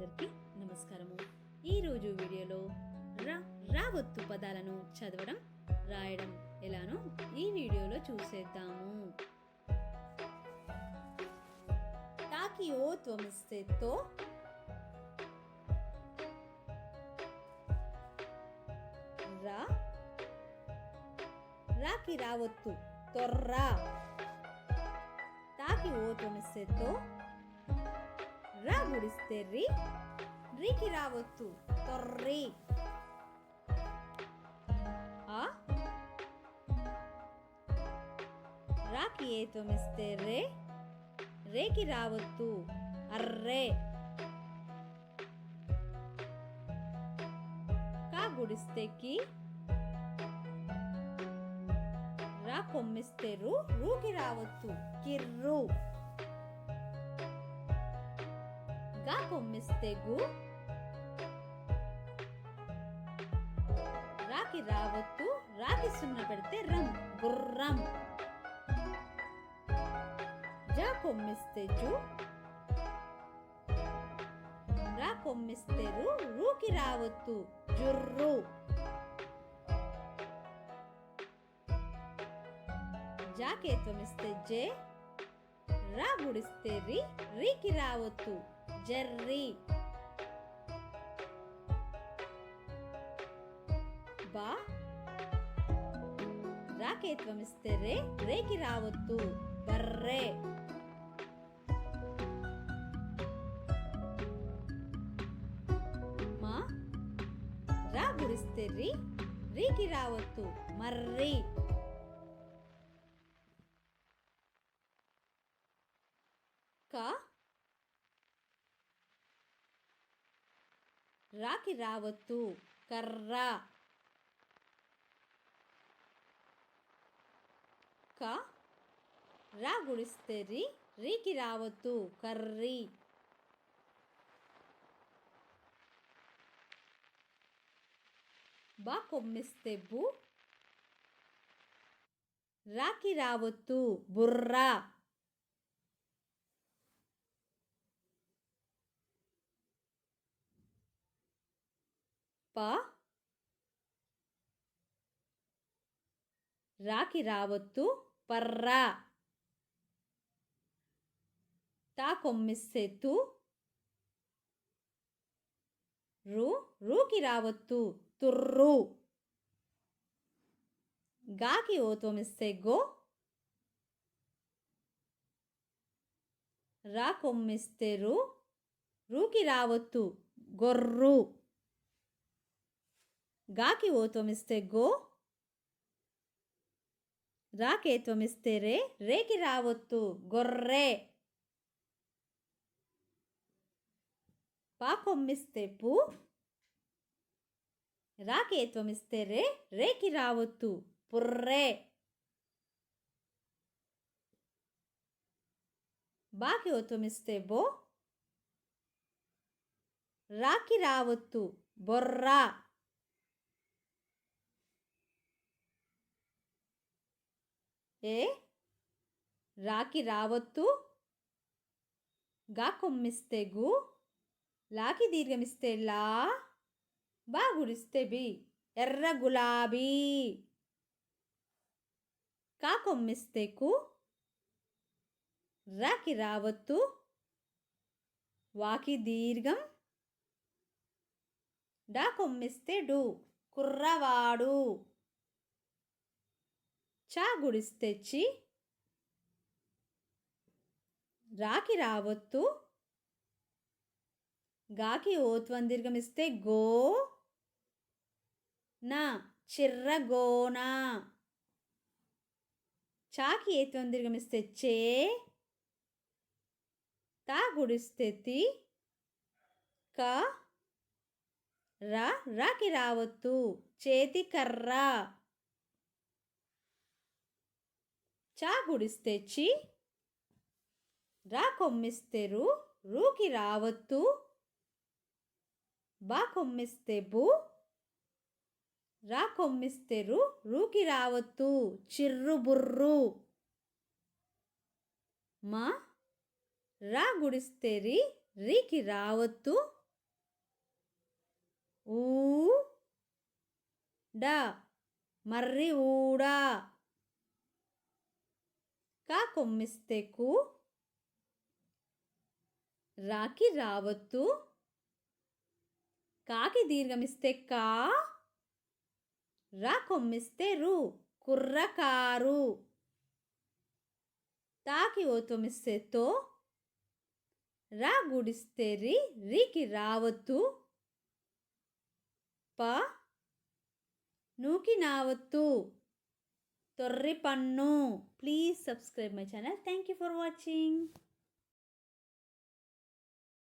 అందరికీ నమస్కారము. ఈరోజు వీడియోలో రా రావత్తు పదాలను చదవడం రాయడం ఎలానో ఈ వీడియోలో చూసేద్దాము. తాకి ఓ రా రాకి రావత్తు తొర్రా. తాకి ఓ త్వమిస్తేతో తో రా గుడిస్తే రి రికి రావత్తు తొర్రి ఆ రాకి ఏ తొమిస్తే రే రేకి రావత్తు అర్రే కా గుడిస్తే కి రా కొమ్మిస్తేగు రాకి రావత్తు రాకి సున్న పెడితే రం గుర్రం. జా కొమ్మిస్తే జు రా కొమ్మిస్తే రు రూకి రావత్తు జుర్రు. జాకేత్వమిస్తే జే రా గుడిస్తే రి రీకి రావత్తు జర్రి బా రాకేత్వమిస్తే రే రేకి రావత్తు బర్రే మా రా గుడిస్తే రి రీకి రావత్తు రాకి రావత్తు కర్ర. క. రా గుడిస్తే రి రీకి రావత్తు కర్రీ. బా కొమ్మిస్తే బు. రాకి రావత్తు బుర్రా. ప రాకి రావత్తు పర్రా తా కొమ్మిస్తే తు రు రూకి రావత్తు తుర్రు గాకి ఓ తొమిస్తే గో రా కొమ్మిస్తే రు రూకి రావత్తు గొర్రు గాకి ఓ తొమిస్తే గో రాకే తొమిస్తే రే రేకి రావత్తు గొర్రె పా కొమ్మిస్తే పు రాకే తొమిస్తే రే రేకి రావత్తు పుర్రే బాకి ఓ తొమిస్తే బో రాకి రావత్తు బొర్రా ఏ? రాకి రావత్తు గా కొమ్మిస్తే గు లాకి దీర్ఘమిస్తే లా బా గురిస్తే బి. ఎర్ర గులాబీ. కా కొమ్మిస్తే కు రాకి రావత్తు వాకి దీర్ఘం. డా కొమ్మిస్తే డు. కుర్రవాడు. చా గుడిస్తే తెచ్చి రాకి రావత్తు. గాకి ఓత్వందీర్ఘమిస్తే గో నా చిర్రగోనా చాకి ఏత్వందీర్ఘమిస్తే చే తా గుడిస్తే తి క రా రాకి రావత్తు. చేతి కర్ర. చా గుడిస్తే చి రా కొమ్మిస్తే రు రూకి రావత్తు బా కొమ్మిస్తే బు రా కొమ్మిస్తే రు రూకి రావత్తు చిర్రు బుర్రు. మా రా గుడిస్తే రి రీకి రావత్తు. ఊ డా మర్రి ఊడా. కా కొమ్మిస్తే కు రాకి రావత్తు కాకి దీర్ఘమిస్తే కా? రా కొమ్మిస్తే రు. కుర్రకారు తాకి ఓతమిస్తే తో? రా గుడిస్తే రి. రికి రావత్తు ప. నూకి నావత్తు తొర్రి పన్ను please subscribe my channel thank you for watching